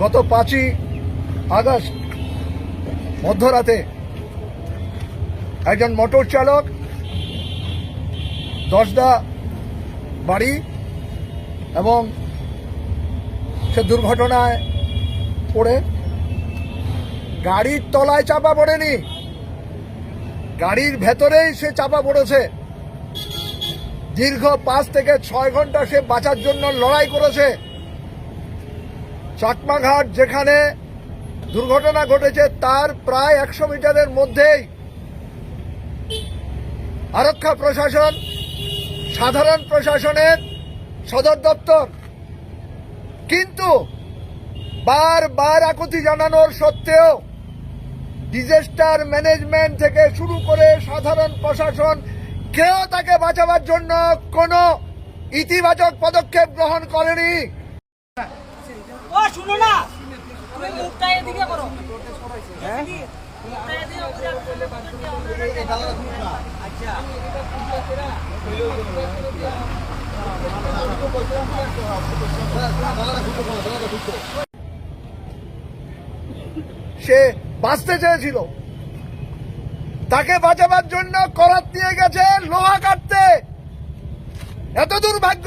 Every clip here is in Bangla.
গত পাঁচই আগস্ট, মধ্যরাতে একজন মোটর চালক, দশদা বাড়ি এবং সে দুর্ঘটনায় পড়ে। গাড়ির তলায় চাপা পড়েনি। গাড়ির ভেতরেই সে চাপা পড়েছে। দীর্ঘ পাঁচ থেকে ছয় ঘণ্টা সে বাঁচার জন্য লড়াই করেছে। চাকমাঘাট যেখানে দুর্ঘটনা ঘটেছে, তার প্রায় একশো মিটারের মধ্যেই। আরক্ষা প্রশাসন, সাধারণ প্রশাসনের সদর দপ্তর। কিন্তু বারবার আকুতি জানানোর সত্ত্বেও ডিজাস্টার ম্যানেজমেন্ট থেকে শুরু করে সাধারণ প্রশাসন কেউ তাকে বাঁচাবার জন্য কোনো ইতিবাচক পদক্ষেপ গ্রহণ করেনি। শুনো না। তুমি মুখটা এদিকে করো। মুখটা এদিকে করে আচ্ছা। সে বাঁচতে চেয়েছিল। তাকে বাঁচাবার জন্য করাত দিয়ে গেছে লোহা কাটতে। এত দুর্ভাগ্য।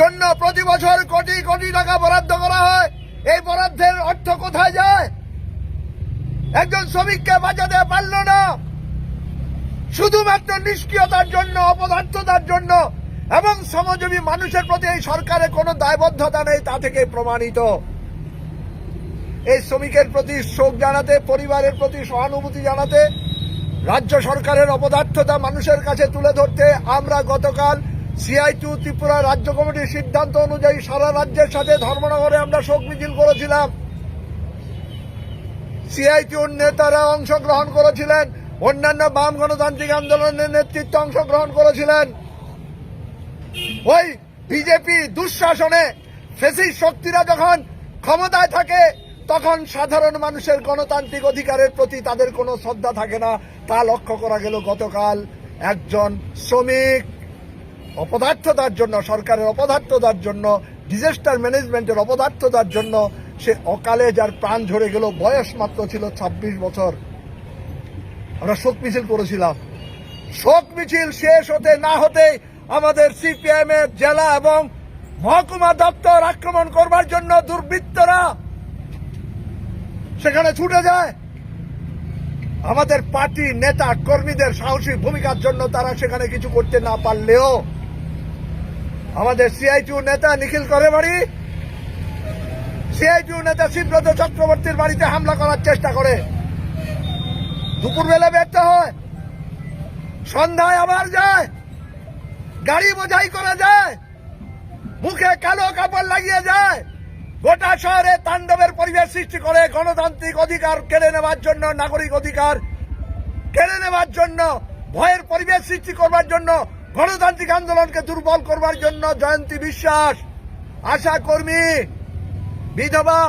জন্য প্রতি বছর কোটি কোটি টাকা বরাদ্দ করা হয়। এই বরাদ্দের অর্থ কোথায় যায়? একজন শ্রমিককে বাঁচাতে পারল না। শুধুমাত্র নিষ্ক্রিয়তার জন্য, অপদার্থতার জন্য এবং শ্রমজীবী মানুষের প্রতি এই সরকারের কোনো দায়বদ্ধতা নেই তা থেকে প্রমাণিত। এই শ্রমিকের প্রতি শোক জানাতে, পরিবারের প্রতি সহানুভূতি জানাতে, রাজ্য সরকারের অপদার্থতা মানুষের কাছে তুলে ধরতে আমরা গতকাল সিআই টু ত্রিপুরা রাজ্য কমিটির সিদ্ধান্ত অনুযায়ী সারা রাজ্যের সাথে ধর্মনগরে আমরা শোক মিছিল করেছিলাম। সিআইটিউর নেতারা অংশগ্রহণ করেছিলেন। অন্যান্য বাম গণতান্ত্রিক আন্দোলনের নেতৃত্বে অংশগ্রহণ করেছিলেন। ওই বিজেপি দুঃশাসনে ফেসি শক্তিরা যখন ক্ষমতায় থাকে, তখন সাধারণ মানুষের গণতান্ত্রিক অধিকারের প্রতি তাদের কোনো শ্রদ্ধা থাকে না। তা লক্ষ্য করা গেল গতকাল একজন শ্রমিক অপদার্থতার জন্য, সরকারের অপদার্থতার জন্য ডিজাস্টার ম্যানেজমেন্টের অপদার্থতার জন্য সে অকালে যার প্রাণ ঝরে গেল, বয়স মাত্র ছিল ২৬ বছর। আমরা শোক মিছিল করেছিলাম। শোক মিছিল শেষ হতে না হতে আমাদের সিপিএম এর জেলা এবং মহকুমা দপ্তর আক্রমণ করবার জন্য দুর্বৃত্তরা সেখানে ছুটে যায়। আমাদের পার্টি নেতা কর্মীদের সাহসী ভূমিকার জন্য তারা সেখানে কিছু করতে না পারলেও আমাদের সিআইটিউ নেতা নিখিল করে বাড়ি সিআইটিউ নেতা শিবব্রত চক্রবর্তীর বাড়িতে হামলা করার চেষ্টা করে। দুপুরবেলা ব্যর্থ হয়। সন্ধ্যায় আবার যায়। গাড়ি বোঝাই করে যায় মুখে কালো কাপড় লাগিয়ে যায় গোটা শহরে তাণ্ডবের পরিবেশ সৃষ্টি করে। গণতান্ত্রিক অধিকার কেড়ে নেওয়ার জন্য, নাগরিক অধিকার কেড়ে নেওয়ার জন্য, ভয়ের পরিবেশ সৃষ্টি করবার জন্য গণতান্ত্রিক আন্দোলনকে দুর্বল করবার জন্য জয়ন্তী বিশ্বাস, আশা কর্মী, বিধবা,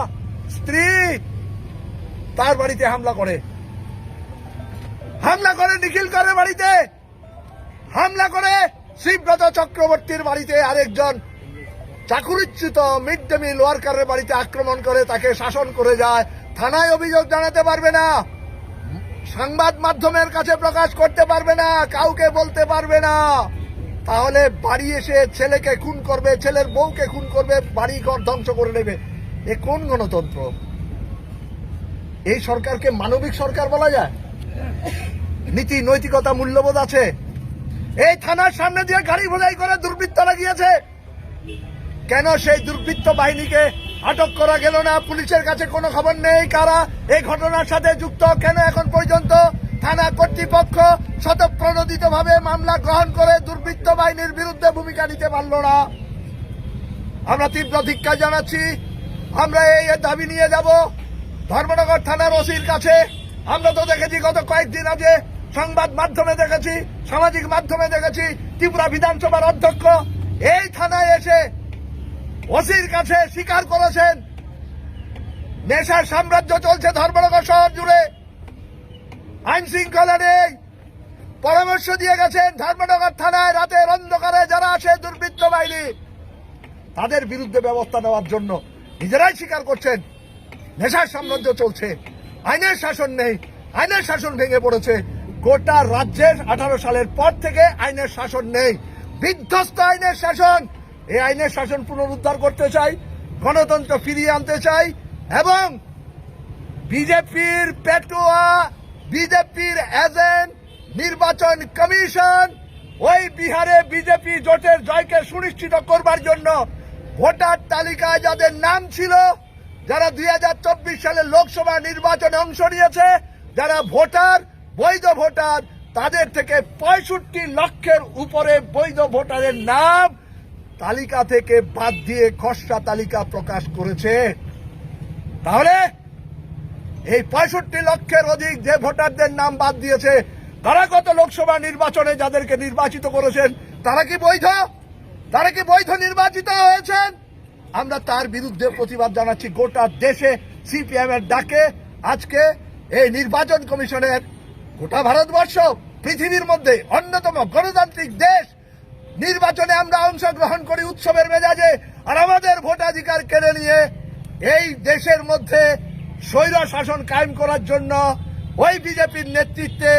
স্ত্রী, তার বাড়িতে হামলা করে। হামলা করে নিখিল করে বাড়িতে। হামলা করে শিবব্রত চক্রবর্তীর বাড়িতে আরেকজন চাকুরিচ্যুত মিড ডে মিল ওয়ার্কারের বাড়িতে আক্রমণ করে তাকে শাসন করে যায়। থানায় অভিযোগ জানাতে পারবে না। সংবাদ মাধ্যমের কাছে প্রকাশ করতে পারবে না, কাউকে বলতে পারবে না। তাহলে বাড়ি এসে ছেলেকে খুন করবে, ছেলের বউকে খুন করবে বাড়ি ঘর ধ্বংস করে নেবে এ কোন গণতন্ত্র? এই সরকারকে মানবিক সরকার বলা যায়? নীতি, নৈতিকতা, মূল্যবোধ আছে। এই থানার সামনে দিয়ে গাড়ি বোঝাই করে দুর্বৃত্তরা গিয়েছে। কেন সেই দুর্বৃত্ত বাহিনীকে আটক করা গেল না, পুলিশের কাছে কোনো খবর নেই। কারা এই ঘটনার সাথে যুক্ত? কেন এখন পর্যন্ত থানা কর্তৃপক্ষ শতপ্রণোদিত ভাবে মামলা গ্রহণ করে দুর্বৃত্ত বাহিনীর বিরুদ্ধে ভূমিকা নিতে পারল না? আমরা তীব্র ধিক্ষা জানাচ্ছি। আমরা এই দাবি নিয়ে যাব। ধর্মনগর থানার ওসির কাছে। আমরা তো দেখেছি, গত কয়েকদিন আগে সংবাদ মাধ্যমে দেখেছি, সামাজিক মাধ্যমে দেখেছি, ত্রিপুরা বিধানসভার অধ্যক্ষ। এই থানায় এসে ওসির কাছে স্বীকার করেছেন। নেশার সাম্রাজ্য চলছে ধর্মনগর শহর জুড়ে। আইন শৃঙ্খলা নেই। পরামর্শ দিয়ে গেছেন ধর্মনগর থানায় রাতের অন্ধকারে যারা আসে দুর্বৃত্ত বাহিনী। তাদের বিরুদ্ধে ব্যবস্থা নেওয়ার জন্য নিজেরাই স্বীকার করছেন। নেশার সাম্রাজ্য চলছে। আইনের শাসন নেই। আইনের শাসন ভেঙে পড়েছে। গোটা রাজ্যের আঠারো সালের পর থেকে আইনের শাসন নেই। বিধ্বস্ত আইনের শাসন। এই আইনের শাসন পুনরুদ্ধার করতে চাই, গণতন্ত্র ফিরিয়ে আনতে চাই, এবং বিজেপির পেটুয়া, বিজেপির এজেন্ট নির্বাচন কমিশন ওই বিহারে বিজেপি জোটের জয়কে সুনিশ্চিত করবার জন্য ভোটার তালিকায় যাদের নাম ছিল, যারা দুই সালের লোকসভা নির্বাচনে অংশ নিয়েছে, যারা ভোটার, বৈধ ভোটার, তাদের থেকে পঁয়ষট্টি লক্ষের উপরে বৈধ ভোটারের নাম তালিকা থেকে বাদ দিয়ে খসড়া তালিকা প্রকাশ করেছে। তাহলে এই পঁয়ষট্টি লক্ষের অধিক যে ভোটারদের নাম বাদ দিয়েছে, তারা গত লোকসভা নির্বাচনে যাদেরকে নির্বাচিত করেছেন, তারা কি বৈধ? তারা কি বৈধ নির্বাচিত হয়েছেন? আমরা তার বিরুদ্ধে প্রতিবাদ জানাচ্ছি। গোটা দেশে সিপিএম এর ডাকে আজকে এই নির্বাচন কমিশনের গোটা ভারতবর্ষ, পৃথিবীর মধ্যে অন্যতম গণতান্ত্রিক দেশ নির্বাচনে আমরা অংশগ্রহণ করি উৎসবের মেজাজে, আর আমাদের ভোটাধিকার কেড়ে নিয়ে এই দেশের মধ্যে স্বৈর শাসন কায়েম করার জন্য ওই বিজেপির নেতৃত্বে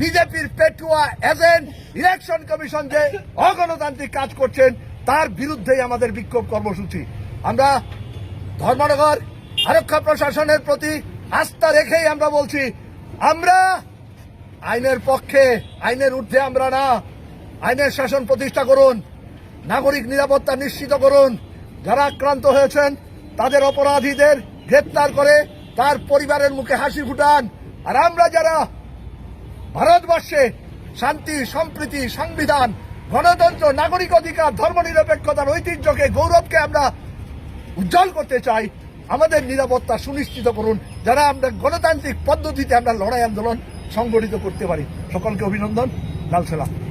বিজেপির পেটুয়া এজেন্ট ইলেকশন কমিশন যে অগণতান্ত্রিক কাজ করছেন, তার বিরুদ্ধেই আমাদের বিক্ষোভ কর্মসূচি। আমরা ধর্মনগর আরক্ষা প্রশাসনের প্রতি আস্থা রেখেই আমরা বলছি, আমরা আইনের পক্ষে, আইনের ঊর্ধ্বে আমরা না আইনের শাসন প্রতিষ্ঠা করুন, নাগরিক নিরাপত্তা নিশ্চিত করুন। যারা আক্রান্ত হয়েছেন, তাদের অপরাধীদের গ্রেপ্তার করে তার পরিবারের মুখে হাসি ফুটান। আর আমরা যারা ভারতবর্ষে শান্তি, সম্প্রীতি, সংবিধান, গণতন্ত্র, নাগরিক অধিকার, ধর্মনিরপেক্ষতার ঐতিহ্যকে, গৌরবকে আমরা উজ্জ্বল করতে চাই, আমাদের নিরাপত্তা সুনিশ্চিত করুন। যারা আমরা গণতান্ত্রিক পদ্ধতিতে আমরা লড়াই আন্দোলন সংগঠিত করতে পারি। সকলকে অভিনন্দন। লাল সালাম।